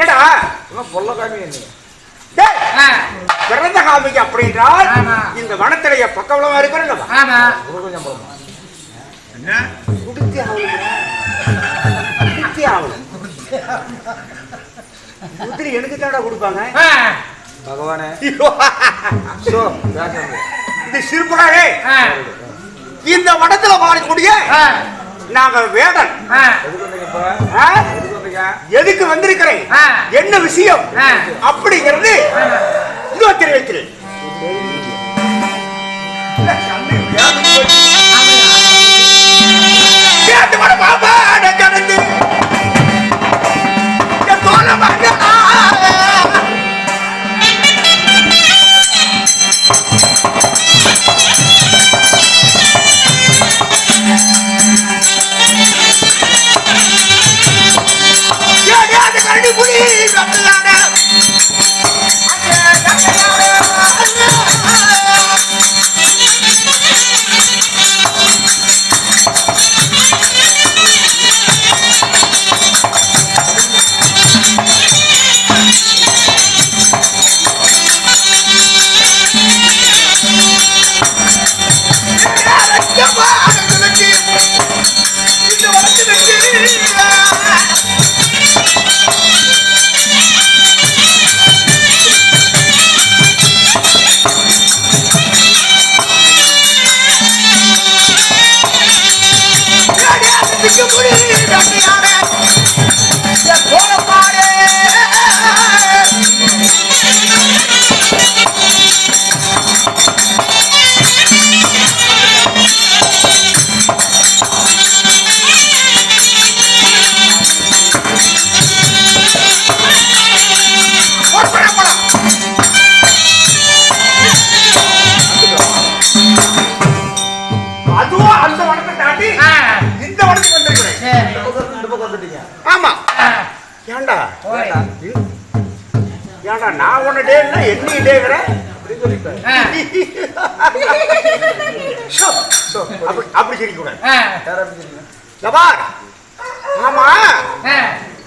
என்னடா? பொல்ல காமி என்ன? டேய், ஆ, பிறந்த காமிக்கு அப்படின்றால். இந்த வனத்திலேயே பக்கவளமா போடுமா குடுத்தி குடுத்தி ஆகல குதிரை எனக்கு தானடா கொடுப்பாங்க. ஆ, பகவானே. இது சிறுபடாவே ஆ, இந்த வனத்துல வாழக்கூடிய ஆ, நாங்க வேடன். ஆ, எதுக்கு வந்திருக்கிறேன். என்ன விஷயம். அப்படிங்கிறது இதோ தெரிவிக்கிறேன். கேட்டு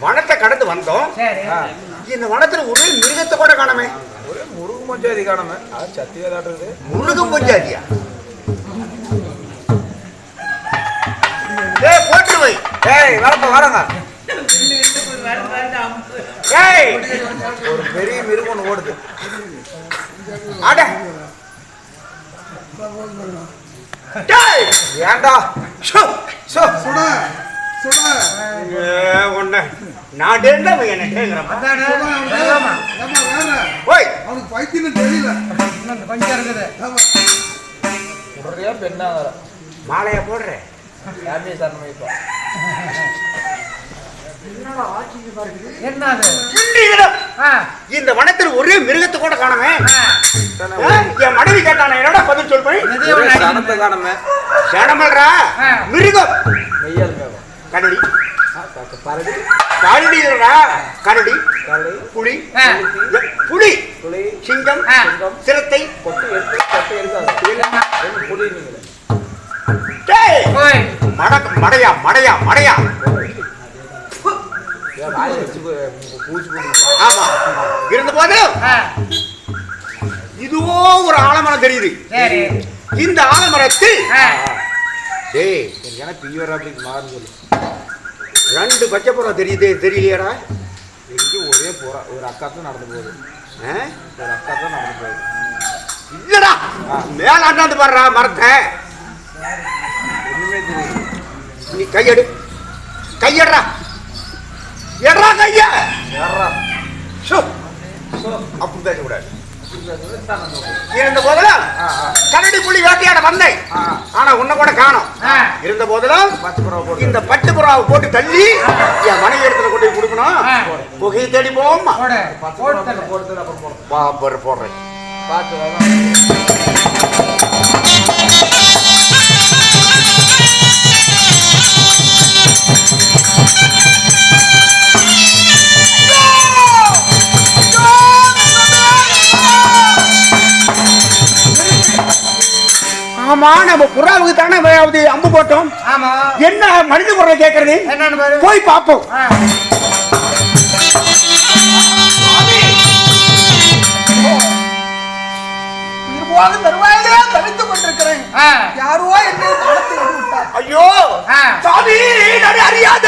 வனத்தை கடந்து வந்தோம். சரி. இந்த வனத்துல ஒரே மிருகத்தை கூட காணமே. ஒரே முருகு மஞ்சாதி காணமே. அது சத்தியதாட்டு இருக்குது. முருகம் பஞ்சாதியா ஏய் போட்டு வை ஏய் வரப்ப வரங்க ஏய் ஒரு பெரிய மிருகம் ஓடுது. அட. டேய்! ஏன்டா ஷோ! சோ சுட. சுட. ஏ உன்னை. நான் டேன்னா அவன் என்ன டேங்கிறப்ப அதானே? ஆமா. வேற ஓய்! அவனுக்கு பைத்தியம் தெரியல. இன்னும் கொஞ்சம் இருக்குது. ஆமா. உடனே பெண்ணா வர. மாலையா சரணம் இப்போ. என்ன அது இன்றையிடம் ஆ, இந்த வனத்தில் ஒரே மிருகத்தை கூட காணமே. என் மனைவி கேட்டான என்னடா பதில். சனத்தை காணமே. சேனமல்றா? ஆ. மிருகம். கரடி. பரடி. கரடிடா கரடி. புலி. புலி. புலி. சிங்கம். மட மடையா மடையா மடையா. ஏன் வாயை வச்சு பூ- பூச்சி போட்டு ஆமா இருந்த ஆ, இதுவோ ஒரு ஆலமரம் தெரியுது சரி. இந்த ஆலமரத்தில் டேய் எனக்கு பியூர் அப்படி சொல்லு ரெண்டு பச்சை புறம் தெரியுதே தெரியலையாடா எங்கே ஒரே போறா ஒரு அக்கா தான் நடந்து போகுது ஆ? ஒரு அக்கா தான் நடந்து போகுது இல்லடா மேல அண்ணாந்து பாடுறா மரத்தை ஒண்ணுமே தெரியுது நீ கையெடு கையடுறா எட்ரா கைய. யாரா ஷோ. அப்படி நடந்து போகுது இருந்த ஆ கரடி புலி வேட்டையாட வந்தேன். ஆனா உன்னை கூட காணோம். இருந்த போட்டு இந்த பட்டு புறாவை போட்டு தள்ளி என் மனைவி இடத்துல கொண்டு போய் கொடுக்கணும். ஆ. புகையை தேடி போவோம்மா. போடு. பச்சை போட்டு ஆமா நம்ம புறாவுக்கு தானே அது அம்பு போட்டோம்? ஆமா. என்ன மனித குரலை கேட்கறது? போய் பார்ப்போம். தவித்துக் கொண்டிருக்கிறேன். யாரோ என்ன ஐயோ சாமி அறியாத.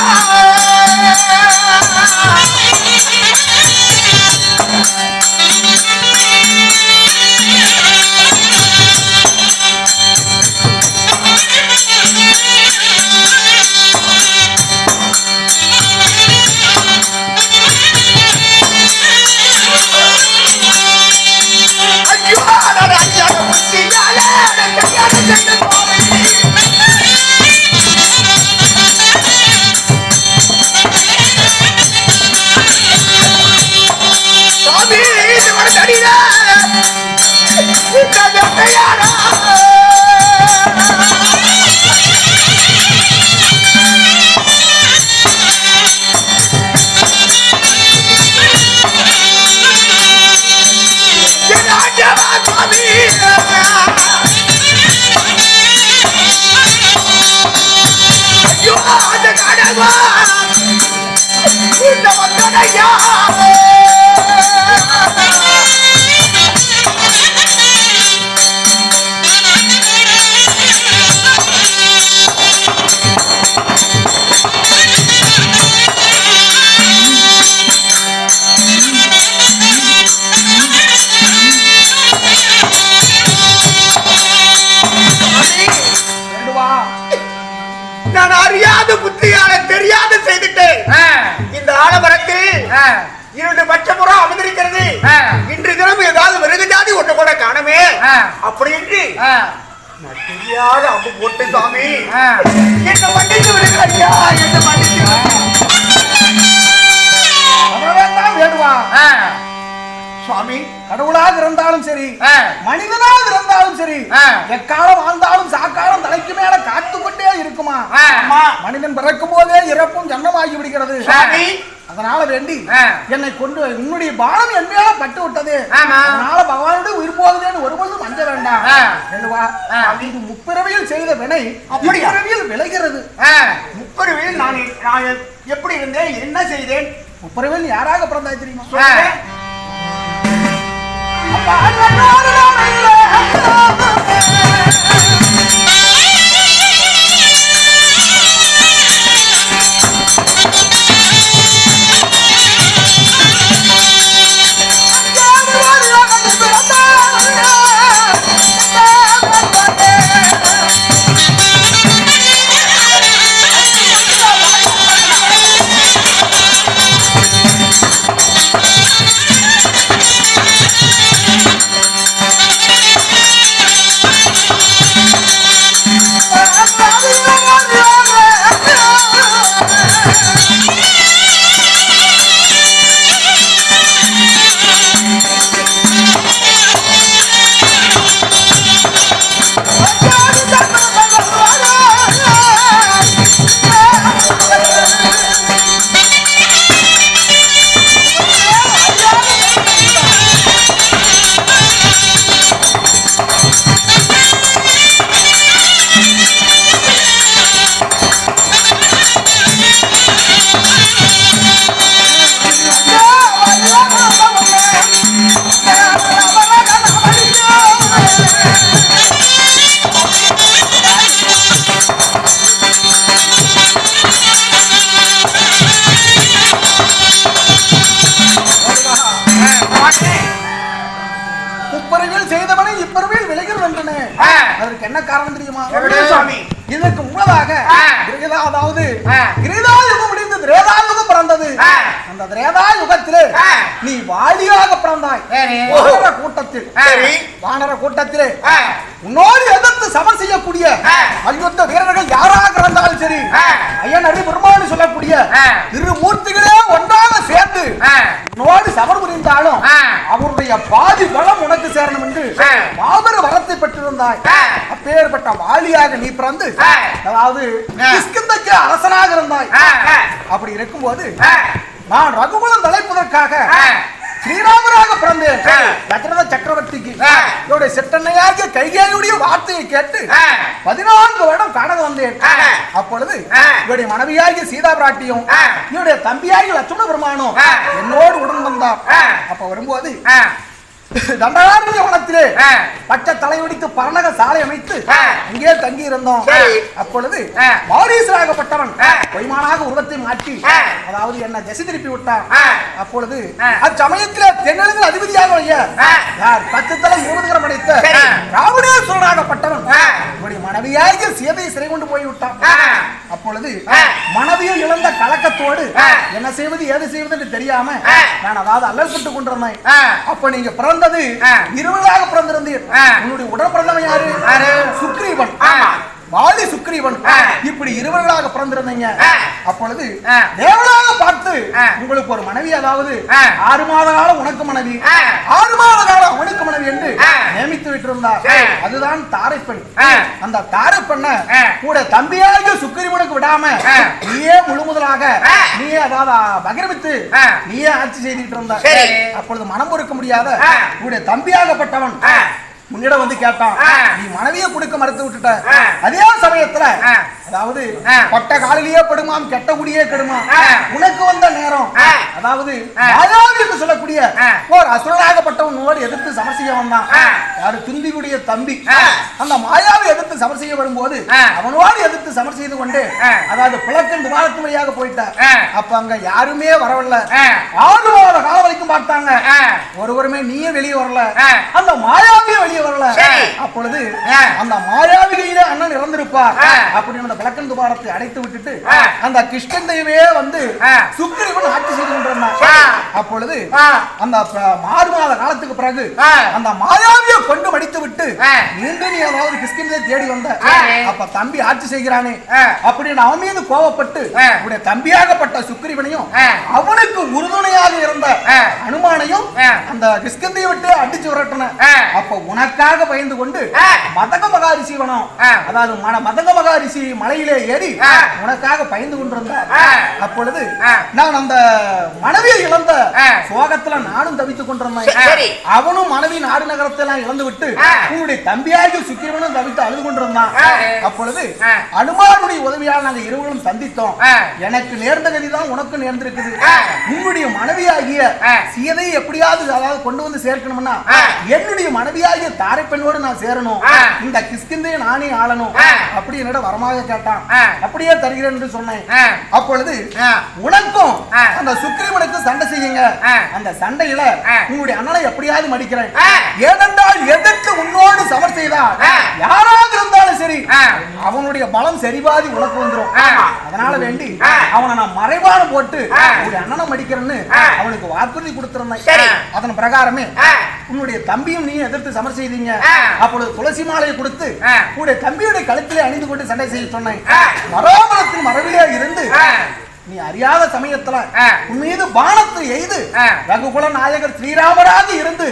இரண்டு பட்சமுறம் அமர்ந்திருக்கிறது ஆ. இன்று தினம் ஏதாவது மிருக ஜாதி ஒன்று கூட காணமே. அப்படி என்று தெரியாத அம்பு போட்டு சாமி. என்ன மன்னித்து விடுங்க ஐயா என்ன மன்னித்து விடுங்க. சுவாமி கடவுளாக இருந்தாலும் சரி. மனிதனாக இருந்தாலும் சரி. எக்காலம் வாழ்ந்தாலும் சாக்காலம் தலைக்கு மேல காத்து கொண்டே இருக்குமா மனிதன் பிறக்கும் போதே இறப்பும் ஜன்னமாகி விடுகிறது அதனால வேண்டி. என்னை கொண்டு உன்னுடைய பானம் என் மேல பட்டு விட்டது. அதனால பகவானுடைய உயிர் போகுதேன்னு ஒருபோதும் அஞ்ச வேண்டாம். என்னவா. இது முப்பிறவியில் செய்த வினை? முப்பிறவியில் விளைகிறது நான் நான் எப்படி இருந்தேன் என்ன செய்தேன் முப்பிறவியில் யாராக பிறந்தாய் தெரியுமா ஆ. அதற்கு என்ன காரணம் தெரியுமா? இதற்கு முன்னதாக அதாவது ஆ. கிரேதா யுகம் முடிந்து திரேதா யுகம் பிறந்தது. அந்த திரேதா யுகத்திலே. நீ வாலியாக பிறந்தாய். வானர கூட்டத்தில். வானர கூட்டத்திலே. உன்னோடு எதிர்த்து சமர் செய்யக்கூடிய. அல்யுத்த வீரர்கள் யாராக இருந்தாலும் சரி ஆ. ஐயனரி பெருமானு சொல்லக்கூடிய ஆ. திருமூர்த்திகளே ஒன்றாக சேர்ந்து. உன்னோடு சமர் புரிந்தாலும். அவருடைய பாதி பலம் உனக்கு சேரணும் என்று ஆ. மாபெரும் வரத்தை பெற்றிருந்தாய். அப்பேற்பட்ட வாலியாக நீ பிறந்து. அதாவது. கிஷ்கிந்தைக்கு அரசனாக இருந்தாய். அப்படி இருக்கும்போது. நான் ரகுகுலம் தலைப்பதற்காக. ஸ்ரீராமராக பிறந்தேன். தசரத சக்கரவர்த்திக்கு. என்னுடைய செட்டன்னையாகிய கைகேயுடைய வார்த்தையை கேட்டு. பதினான்கு வருடம் காண வந்தேன். அப்பொழுது. இவருடைய மனைவியாகிய சீதா பிராட்டியும். இவருடைய தம்பியாகிய லட்சுமண பெருமானும். என்னோடு உடன் வந்தார். அப்ப வரும்போது தண்டகாரண்ய வனத்திலே. பச்சை தலைவடித்து பரணக சாலை அமைத்து. அங்கே தங்கி இருந்தோம். அப்பொழுது ஆ. பொய்மானாக உருவத்தை மாற்றி. அதாவது என்ன திசை திருப்பி விட்டான். அப்பொழுது. அச்சமயத்திலே தென்னெழுதில் அதிபதியாக. யார் பத்து தலை மூலதரம் அடைத்த. ராவணேஸ்வரனாகப்பட்டவன் மனைவியாகிய சீதையை சிறை கொண்டு போய் விட்டான் ஆ. அப்பொழுது. மனைவியை இழந்த கலக்கத்தோடு. என்ன செய்வது ஏது செய்வது என்று தெரியாம. நான் அதாவது அல்லல்பட்டு கொண்டிருந்தேன். அப்ப நீங்க பிறந்தது. இருவராக பிறந்திருந்தீர். உன்னுடைய உடன் பிறந்தவன் யாரு? சுக்ரீவன். வாலி சுக்ரீவன். இப்படி இருவர்களாக பிறந்திருந்தீங்க. அப்பொழுது. தேவனாக பார்த்து. உங்களுக்கு ஒரு மனைவி அதாவது. ஆறு மாத காலம் உனக்கு மனைவி. ஆறு மாத காலம் அவனுக்கு மனைவி என்று. நியமித்து விட்டிருந்தார். அதுதான் தாரைப்பெண். அந்த தாரைப்பெண்ண ஆ. கூட தம்பியாக சுக்ரீவனுக்கு விடாம. நீயே முழு முதலாக ஆ. நீயே அதாவது பகிரமித்து ஆ. நீயே ஆட்சி செய்துட்டு இருந்த சரி. அப்பொழுது மனம் பொறுக்க முடியாத ஆ. உன்னுடைய தம்பியாகப்பட்டவன் முன்னிடம் வந்து கேட்டான். நீ மனைவியை கொடுக்க மறுத்து விட்டுட்ட. அதே சமயத்துல. அதாவது. பட்ட காலிலேயே படுமாம் கெட்ட குடியே கெடுமாம். உனக்கு வந்த நேரம். அதாவது என்று சொல்லக்கூடிய. ஒரு அசுரனாகப்பட்டவனோடு எதிர்த்து சமர் செய்ய வந்தான். யாரு துந்திகுடைய தம்பி. அந்த மாயாவை எதிர்த்து சமர் செய்ய வரும்போது. அவனோடு எதிர்த்து சமர் செய்து கொண்டு. அதாவது பிளக்கன் துவாரத்து வழியாக போயிட்டார். அப்ப அங்க யாருமே வரவில்ல ஆ. ஆறு மாத காலம் வரைக்கும் பார்த்தாங்க. ஒருவருமே நீயே வெளியே வரல. அந்த மாயாவியே வெளியே வரல. அப்பொழுது. அந்த மாயாவிகையிலே அண்ணன் இறந்திருப்பார். அப்படின்னு அந்த விளக்கன் துபாரத்தை அடைத்து விட்டுட்டு. அந்த கிருஷ்ணந்தையவே வந்து. சுக்கிரவன் ஆட்சி செய்து கொண்டிருந்தார் ஆ. அப்பொழுது. அந்த ஆறு மாத காலத்துக்கு பிறகு. அந்த மாயாவியை கொண்டு மடித்து விட்டு. மீண்டும் நீ அதாவது கிருஷ்ணனை தேடி வந்த. அப்ப தம்பி ஆட்சி செய்கிறானே. அப்படின்னு அவன் மீது கோவப்பட்டு. உடைய தம்பியாகப்பட்ட சுக்கிரவனையும். அவனுக்கு உறுதுணையாக இருந்த. அனுமானையும். அந்த கிஷ்கந்தையை விட்டு அடிச்சு விரட்டின. அப்ப உனக்காக பயந்து கொண்டு. மதக மகாரிஷி வனம். அதாவது மதக மகாரிஷி மலையிலே ஏறி. உனக்காக பயந்து கொண்டிருந்தார். அப்பொழுது. நான் அந்த மனைவியை இழந்த. சோகத்துல நானும் தவித்துக் கொண்டிருந்தேன். அவனும் மனைவி நாடு நகரத்தை எல்லாம் இழந்து விட்டு. உன்னுடைய தம்பியாகி சுக்கிரவனும் தவித்து அழுது கொண்டிருந்தான். அப்பொழுது. அனுமானுடைய உதவியால் நாங்க இருவரும் சந்தித்தோம். எனக்கு நேர்ந்த கதிதான் உனக்கு நேர்ந்திருக்குது. உன்னுடைய மனைவியாகிய. சீதையை எப்படியாவது அதாவது கொண்டு வந்து சேர்க்கணும்னா. என்னுடைய மனைவியாகிய தாரை பெண்ணோடு நான் சேரணும். இந்த கிஸ்கிந்தையை நானே ஆளணும். அப்படி என்னிட வரமாக கேட்டான். அப்படியே தருகிறேன் என்று சொன்னேன். அப்பொழுது. உனக்கும். அந்த சுக்ரீவனுக்கு சண்டை செய்யுங்க. அந்த சண்டையில. உங்களுடைய அண்ணனை எப்படியாவது மடிக்கிறேன். ஏனென்றால் எதிர்த்து உன்னோடு சமர் செய்தால் ஆ. யாராக இருந்தாலும் சரி. அவனுடைய பலம் சரிபாதி உனக்கு வந்துரும் ஆ. அதனால வேண்டி. அவனை நான் மறைவான போட்டு. உங்களுடைய அண்ணனை மடிக்கிறேன்னு. அவனுக்கு வாக்குறுதி கொடுத்திருந்தேன். அதன் பிரகாரமே. உன்னுடைய தம்பியும் நீ எதிர்த்து சமர் செய்தீங்க. அப்பொழுது துளசி மாலையை கொடுத்து. உன்னுடைய தம்பியுடைய கழுத்திலே அணிந்து கொண்டு சண்டை செய்ய சொன்னேன். மரோபலத்தின் மரபிலே இருந்து. நீ அறியாத சமயத்துல. உன் மீது பானத்தை எய்து. ரகுகுல நாயகர் ஸ்ரீராமராக இருந்து.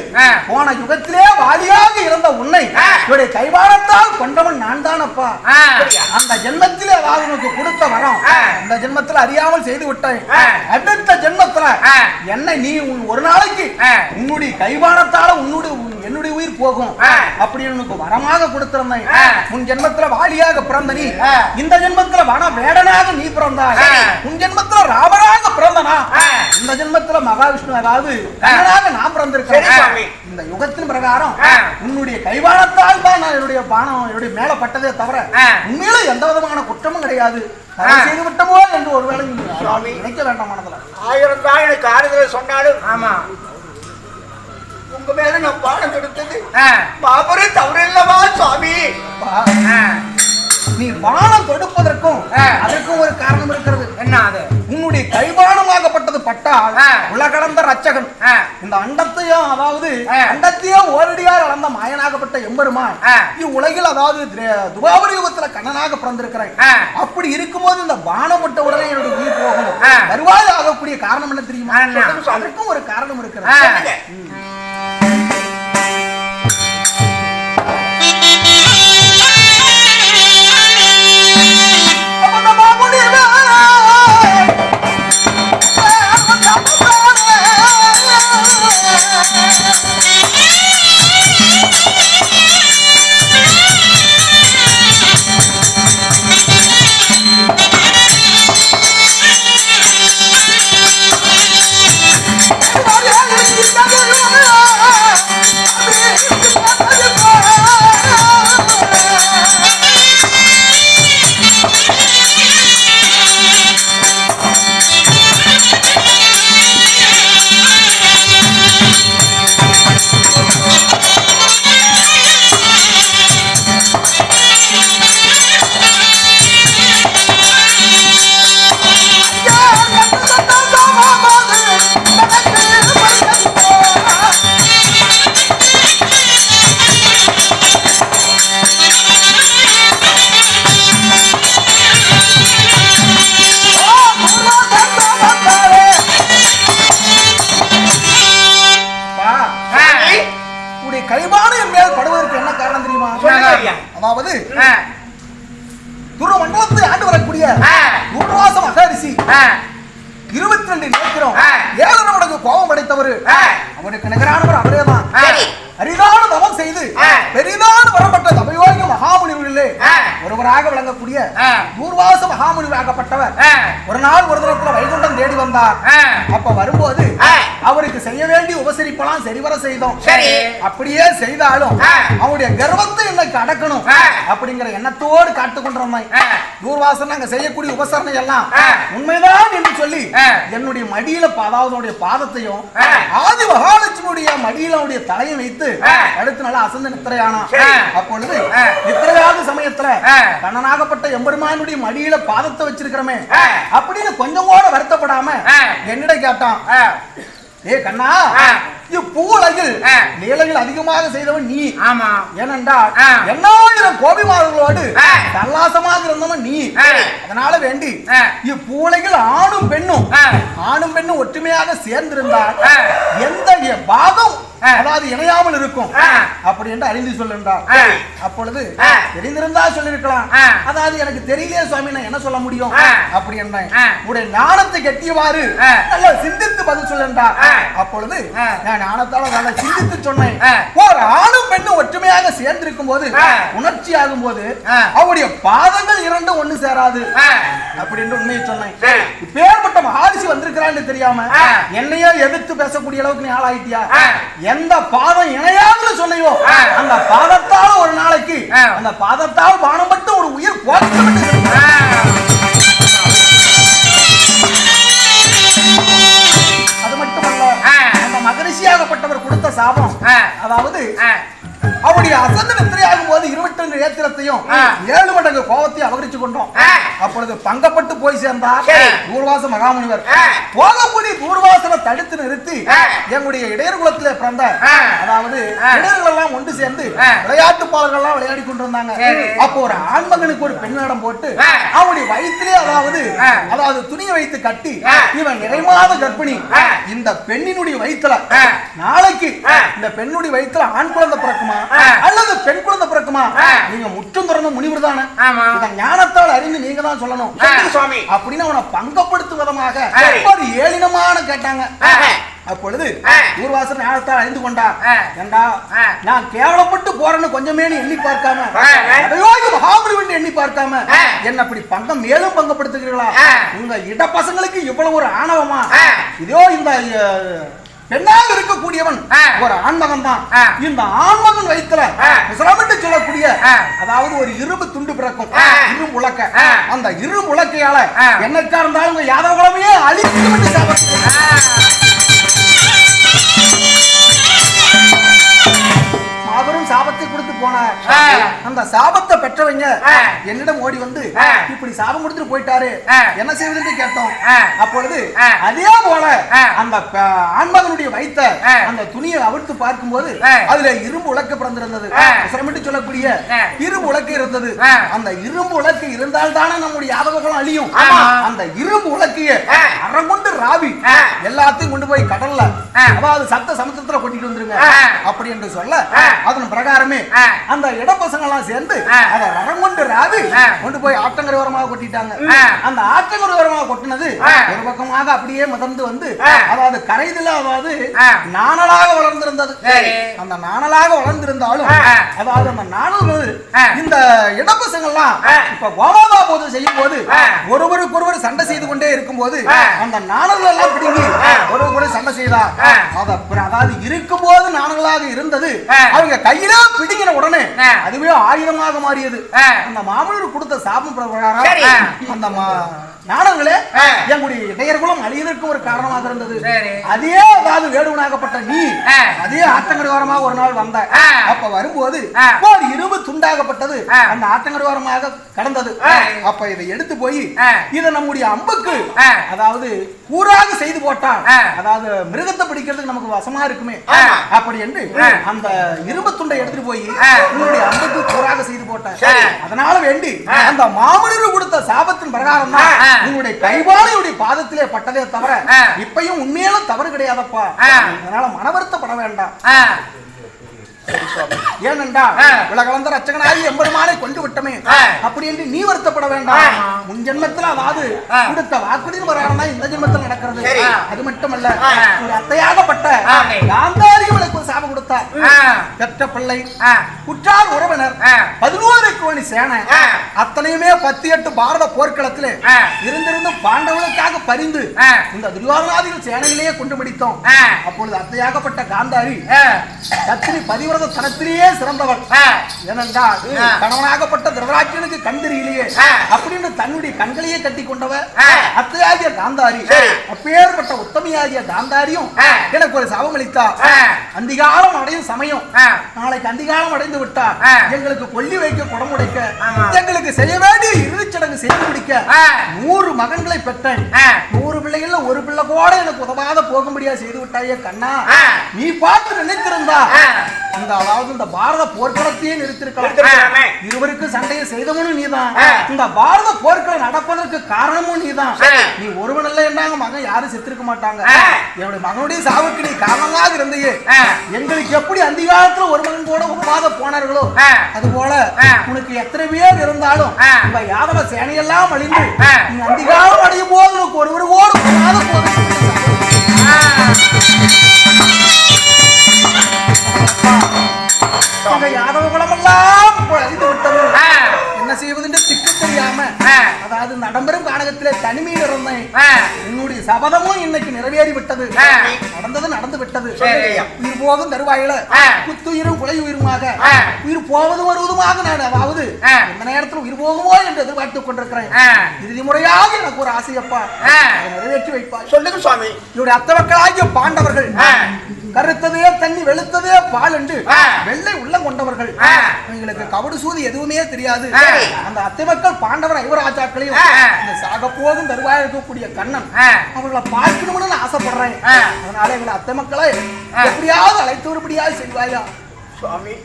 போன யுகத்திலே வாலியாக இருந்த உன்னை. இவருடைய கைவாரத்தால் கொண்டவன் நான் தானப்பா. அந்த ஜென்மத்திலே அதாவது உனக்கு கொடுத்த வரம். அந்த ஜென்மத்துல அறியாமல் செய்து விட்டேன். அடுத்த ஜென்மத்துல. என்னை நீ உன் ஒரு நாளைக்கு. உன்னுடைய கைவாரத்தால உன்னுடைய உன் என்னுடைய உயிர் போகும். அப்படின்னு உனக்கு வரமாக கொடுத்திருந்தேன். உன் ஜென்மத்துல வாலியாக பிறந்த நீ. இந்த ஜென்மத்துல வன வேடனாக நீ பிறந்தாய். உன் ஜென்மத்துல ராமராக பிறந்தனா. இந்த ஜென்மத்துல மகாவிஷ்ணு அதாவது கண்ணனாக நான் பிறந்திருக்கேன். இந்த யுகத்தின் பிரகாரம். உன்னுடைய கைவாரத்தால் தான் நான் என்னுடைய பானம் என்னுடைய மேல பட்டதே தவிர. உண்மையில எந்த விதமான குற்றமும் கிடையாது செய்து விட்டமோ என்று ஒருவேளை. நினைக்க வேண்டாம் மனதுல ஆயிரம் தான் எனக்கு ஆறுதல் சொன்னாலும் ஆமா உங்க மேல நான் பாடம் கொடுத்தது. பாபரு தவறு இல்லவா சுவாமி. நீ வானம் தொடுப்பதற்கும். அதற்கும் ஒரு காரணம் இருக்கிறது என்ன அது உன்னுடைய கைவானமாகப்பட்டது பட்டால் ஆ. உலகளந்த ரச்சகன். இந்த அண்டத்தையும் அதாவது. அண்டத்தையும் ஓரடியால் அளந்த மாயனாகப்பட்ட எம்பெருமான். இவ்வுலகில் அதாவது துபாபரி யுகத்துல கண்ணனாக பிறந்திருக்கிறேன். அப்படி இருக்கும்போது இந்த பானம் விட்ட உடனே என்னுடைய உயிர் போகணும். வருவாய் ஆகக்கூடிய காரணம் என்ன தெரியுமா? அதற்கும் ஒரு காரணம். இருக்கிறது ஆ. ஒருவராக விளங்கக்கூடிய. தூர்வாச மகாமுனிவராகப்பட்டவர் ஒரு நாள் ஒரு தினத்துல வைகுண்டம் தேடி வந்தார். அப்ப வரும்போது. அவருக்கு செய்ய வேண்டிய உபசரிப்பெல்லாம் சரிவர செய்தோம் சரி. அப்படியே செய்தாலும் ஆ. அவருடைய கர்வத்தை இன்னைக்கு அடக்கணும் ஆ. அப்படிங்கிற எண்ணத்தோடு காத்து ஆ. தூர்வாசன் அங்க செய்யக்கூடிய உபசரணை எல்லாம். உண்மைதான் என்று சொல்லி. என்னுடைய மடியில அதாவது பாதத்தையும். ஆதி மகாலட்சுமியுடைய மடியில அவருடைய தலையை வைத்து. அடுத்து நல்லா அசந்து நித்திரையானா. அப்பொழுது ஆ. நித்திரையாக சமயத்துல. கண்ணனாகப்பட்ட எம்பெருமானுடைய மடியில பாதத்தை வச்சிருக்கிறோமே. அப்படின்னு கொஞ்சம் கூட வருத்தப்படாம. என்னிட கேட்டான் ஏ கண்ணா. இப்பூலகில். லீலைகள் அதிகமாக செய்தவன் நீ ஆமா ஏனென்றால். எண்ணாயிரம் கோபிமார்களோடு ஆ. தல்லாசமாக இருந்தவன் நீ. அதனால வேண்டி ஆ. இப்பூலைகள் ஆணும் பெண்ணும். ஆணும் பெண்ணும் ஒற்றுமையாக சேர்ந்திருந்தால். எந்த பாகம். அதாவது இணையாமல் இருக்கும். அப்படி என்று அறிந்து சொல்லுன்றார். அப்பொழுது. தெரிந்திருந்தா சொல்லிருக்கலாம். அதாவது எனக்கு தெரியலையே சுவாமி நான் என்ன சொல்ல முடியும். அப்படி என்றேன் ஆ. உடைய ஞானத்தை கெட்டியவாறு. நல்லா சிந்தித்து பதில் சொல்லுன்றார். அப்பொழுது ஞானத்தால நல்லா சிந்தித்து சொன்னேன். ஒரு ஆணும் பெண்ணும் ஒற்றுமையாக சேர்ந்திருக்கும் போது. உணர்ச்சி ஆகும் போது. அவருடைய பாதங்கள் இரண்டும் ஒண்ணு சேராது. அப்படின்னு உண்மையை சொன்னேன். இப்பேற்பட்ட மகாரிஷி வந்திருக்கிறான்னு தெரியாம. என்னையே எதிர்த்து பேசக்கூடிய அளவுக்கு நீ ஆளாயிட்டியா. எந்த பாதம் இணையாதுன்னு சொன்னையோ. அந்த பாதத்தால ஒரு நாளைக்கு. அந்த பாதத்தால் பானம் பட்டு ஒரு உயிர் போட்டு 拿不得。ஆ. ஏழு மடங்கு கோபத்தை அபகரிச்சு கொண்டோம். அப்பொழுது பங்கப்பட்டு போய் சேர்ந்தார் சரி. தூர்வாச மகாமுனிவர். போகக்கூடிய தூர்வாசனை தடுத்து நிறுத்தி. எங்களுடைய இடையர் குலத்திலே பிறந்த. அதாவது. இடையர்கள் எல்லாம் ஒன்று சேர்ந்து ஆ. விளையாட்டு பாலர்கள் எல்லாம் விளையாடி கொண்டிருந்தாங்க. அப்போ ஒரு ஆண்மகனுக்கு ஒரு பெண்ணிடம் போட்டு. அவனுடைய வயிற்றிலே அதாவது. அதாவது துணியை வைத்து கட்டி. இவன் நிறைமாத கர்ப்பிணி. இந்த பெண்ணினுடைய வயிற்றுல. நாளைக்கு. இந்த பெண்ணுடைய வயிற்றுல ஆண் குழந்தை பிறக்குமா. அல்லது பெண் குழந்தை பிறக்குமா. நீங்க முற்றும் துறந்த முனிவர் தானே. இத ஞானத்தால் அறிந்து நீங்க தான் சொல்லணும். சுவாமி அப்படின்னு அவனை பங்கப்படுத்தும் விதமாக. ஒரு ஏளினமான கேட்டாங்க. அப்பொழுது ஆ. ஊர்வாசன் ஞானத்தால் அறிந்து கொண்டார். ஏண்டா. நான் கேவலப்பட்டு போறேன்னு கொஞ்சமே எண்ணி பார்க்காம மகாபலிவன் எண்ணி பார்க்காம. என்ன அப்படி பங்கம் மேலும் பங்கப்படுத்துகிறீர்களா. உங்க இட பசங்களுக்கு இவ்வளவு ஒரு ஆணவமா. இதோ இந்த பெண்ணாக இருக்கக்கூடியவன். ஒரு ஆண்மகன் தான். இந்த ஆண்மகன் வயிற்றுல ஆ. சிரமிட்டு சொல்லக்கூடிய. அதாவது ஒரு இரும்பு துண்டு பிறக்கும். இரும்பு உலக்க. அந்த இரும்பு உலக்கையால. என்னைக்கா இருந்தாலும் யாதவ குலமையே அழித்து விட்டு சாப்பிட்டு சாபத்தை கொடுத்து போனார். அந்த சாபத்தை பெற்றவங்க. என்னிடம் ஓடி வந்து. இப்படி சாபம் கொடுத்துட்டு போயிட்டாரு. என்ன செய்வதுன்னு கேட்டோம். அப்பொழுது. அதே போல. அந்த ஆண்மகனுடைய வைத்த. அந்த துணியை அவிழ்த்து பார்க்கும்போது. அதுல இரும்பு உலக்க பிறந்திருந்தது. சிரமிட்டு சொல்லக்கூடிய. இரும்பு உலக்கு இருந்தது. அந்த இரும்பு உலக்கு இருந்தால் தானே நம்முடைய யாதவர்களும் அழியும். அந்த இரும்பு உலக்கிய ஆ. அறங்கொண்டு ராவி. எல்லாத்தையும் கொண்டு போய் கடல்ல. அதாவது சப்த சமுத்திரத்துல கொட்டிட்டு வந்துருங்க. அப்படி என்று சொல்ல. அதன் பிரகாரமே. அந்த இடப்பசங்க எல்லாம் சேர்ந்து. அதை ரங்கொண்டு ராவி ஆ. கொண்டு போய் ஆற்றங்கரை ஓரமாக கொட்டிட்டாங்க. அந்த ஆற்றங்கரை ஓரமாக கொட்டினது. ஒரு பக்கமாக அப்படியே மிதந்து வந்து. அதாவது கரைதில அதாவது. நாணலாக வளர்ந்திருந்தது. அந்த நாணலாக வளர்ந்திருந்தாலும். அதாவது அந்த நாணல். இந்த இடப்பசங்க எல்லாம் ஆ. இப்ப கோமாதா போது செய்யும் போது ஆ. ஒருவருக்கொருவர் சண்டை செய்து கொண்டே இருக்கும்போது ஆ. அந்த நாணல் எல்லாம் பிடுங்கி ஆ. ஒருவருக்கொரு சண்டை செய்தா அதாவது இருக்கும்போது நாணங்களாக இருந்தது ஆ. அவங்க கையில பிடிங்கின உடனே. அதுவே ஆயுதமாக மாறியது. அந்த மாமல்லர் கொடுத்த சாபம். பிரகாரம் அந்த ஆ. எங்களுடைய இடையர்களும் அழியதற்கு ஒரு காரணமாக இருந்தது. அதே அதாவது வேடுவனாகப்பட்ட நீ. அதே ஆத்தங்கரையோரமாக ஒரு நாள் வந்த. அப்ப வரும்போது. ஒரு இரும்பு துண்டாகப்பட்டது. அந்த ஆத்தங்கரையோரமாக கடந்தது. அப்ப இதை எடுத்து போய். இதை நம்முடைய அம்புக்கு. அதாவது கூறாக செய்து போட்டான். அதாவது மிருகத்தை பிடிக்கிறதுக்கு நமக்கு வசமா இருக்குமே. அப்படி என்று. அந்த இரும்பு துண்டை எடுத்துட்டு போய். உன்னுடைய அம்புக்கு கூறாக செய்து போட்டான். அதனால வேண்டி. அந்த மாமனிதர் கொடுத்த சாபத்தின் பிரகாரம் தான் உங்களுடைய கைவாளையுடைய பாதத்திலே பட்டதே தவிர. இப்பயும் உண்மையிலும் தவறு கிடையாதப்பா. அதனால மன வருத்தப்பட வேண்டாம் ஆ. ஏனென்றா ஆ. உலகளந்த ரச்சகனாகி எம்பெருமானை கொண்டு விட்டமே. அப்படி என்று நீ வருத்தப்பட வேண்டாம். முன் ஜென்மத்துல அதாவது. கொடுத்த வாக்குறுதியின் வரானா இந்த ஜென்மத்தில் நடக்கிறது. அது மட்டுமல்ல. ஒரு அத்தையாகப்பட்ட. காந்தாரி உனக்கு ஒரு சாபம் கொடுத்தார். பெற்ற பிள்ளை. உற்றார் உறவினர். பதினோரு கோணி சேனை. அத்தனையுமே பத்து எட்டு பாரத போர்க்களத்திலே. இருந்திருந்து பாண்டவர்களுக்காக பரிந்து. இந்த துரியோதனாதிகள் சேனையிலேயே கொண்டு முடித்தோம். அப்பொழுது அத்தையாகப்பட்ட காந்தாரி ஆ. கத்திரி பதிவிரத தனத்திலேயே சிறந்தவள். ஏனென்றால். கணவனாகப்பட்ட திருவராட்சனுக்கு கண் தெரியலையே. அப்படின்னு தன்னுடைய கண்களையே கட்டி கொண்டவர். அத்தையாகிய காந்தாரி சரி. அப்பேற்பட்ட உத்தமியாகிய காந்தாரியும் ஆ. எனக்கு ஒரு சாபம் அளித்தார். அந்திகாலம் அடையும் சமயம். நாளைக்கு அதிகாலம் அடைந்து விட்டார். எங்களுக்கு கொல்லி வைக்க குடம் உடைக்க ஆமா. எங்களுக்கு செய்ய வேண்டிய இறுதிச் சடங்கு செய்து முடிக்க. நூறு மகன்களை பெற்றேன். நூறு பிள்ளைகள்ல ஒரு பிள்ளை கூட எனக்கு உதவாத போகும்படியா செய்து விட்டாயே கண்ணா. நீ பார்த்து நினைத்திருந்தா ஆ. அதாவது இந்த பாரத போர்க்களத்தையே நிறுத்திருக்கலாம். இருவருக்கு சண்டையை செய்தவனும் நீதான். இந்த பாரத போர்க்களம் நடப்பதற்கு காரணமும் நீதான். நீ ஒருவன் இல்ல என்றாங்க மகன் யாரும் செத்திருக்க மாட்டாங்க. என்னுடைய மகனுடைய சாவுக்கு நீ காரணமாக இருந்தையே. எங்களுக்கு எப்படி அந்த காலத்துல ஒரு மகன் கூட உருவாத போனார்களோ. அது போல. உனக்கு எத்தனை பேர் இருந்தாலும். இந்த யாதவ சேனையெல்லாம் அழிந்து. நீ அதிகாரம் அடையும் போது உனக்கு ஒருவர் கூட உருவாத போது யாதவ குலமெல்லாம் விட்டது. என்ன செய்வதுன்னு திக்கு தெரியாம. அதாவது நடம்பெறும் காணகத்திலே தனிமையில் இருந்தேன். என்னுடைய சபதமும் இன்னைக்கு நிறைவேறி விட்டது. நடந்தது நடந்து விட்டது. உயிர் போகும் தருவாயில. குத்துயிரும் குலை உயிருமாக. உயிர் போவது வருவதுமாக நான் அதாவது ஆ. இந்த நேரத்தில் உயிர் போகுமோ என்று எதிர்பார்த்துக் கொண்டிருக்கிறேன். இறுதி முறையாக எனக்கு ஒரு ஆசையப்பா நிறைவேற்றி வைப்பாய் சொல்லுங்க சுவாமி என்னுடைய அத்த மக்களாகிய பாண்டவர்கள். கருத்ததே தண்ணி வெளுத்ததே பால் என்று. வெள்ளை உள்ளம் கொண்டவர்கள் ஆ. இவங்களுக்கு கபடு சூது எதுவுமே தெரியாது. அந்த அத்தை மக்கள் பாண்டவர் ஐவராஜாக்களையும். இந்த சாக போதும் தருவாய் இருக்கக்கூடிய கண்ணன் ஆ. அவங்கள பார்க்கணும்னு நான் ஆசைப்படுறேன். அதனால எங்களை அத்தை மக்களை. எப்படியாவது அழைத்து வரும்படியாக செய்வாயா சுவாமி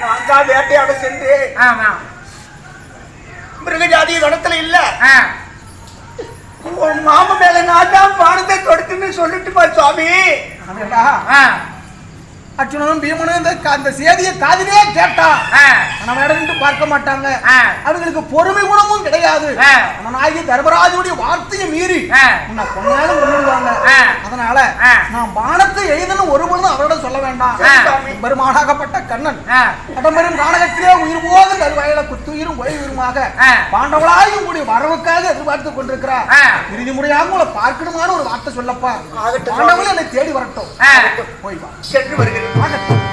நான் தான் வேட்டையாட சென்று ஆமா மிருகஜாதி இடத்துல இல்ல. உன் மாம மேல நான் தான் பானத்தை கொடுத்துன்னு சொல்லிட்டுமா சுவாமி ஆமாடா. ஆ. அர்ஜுனனும் பீமனும் இந்த அந்த செய்தியை காதிலே கேட்டா. ஆனா வேடன்ட்டு பார்க்க மாட்டாங்க ஆ. அவங்களுக்கு பொறுமை குணமும் கிடையாது ஆ. ஆனாகிய தர்மராஜுடைய வார்த்தையை மீறி. உன்னை கொண்டாலும் கொண்டுடுவாங்க. அதனால. நான் பானத்தை எழுதணும் ஒரு பொழுதும் அவரிடம் சொல்ல வேண்டாம். பெருமானாகப்பட்ட கண்ணன். கடம்பெரும் கானகத்திலே உயிர் போது தருவாயில குத்துயிரும் உயிருமாக. பாண்டவளாயும் கூடிய வரவுக்காக எதிர்பார்த்து கொண்டிருக்கிறார். இறுதி முறையாக உங்களை பார்க்கணுமான ஒரு வார்த்தை சொல்லப்பா. பாண்டவர்கள் என்னை தேடி வரட்டும். போய் வா சென்று வருகிறேன் Rocket.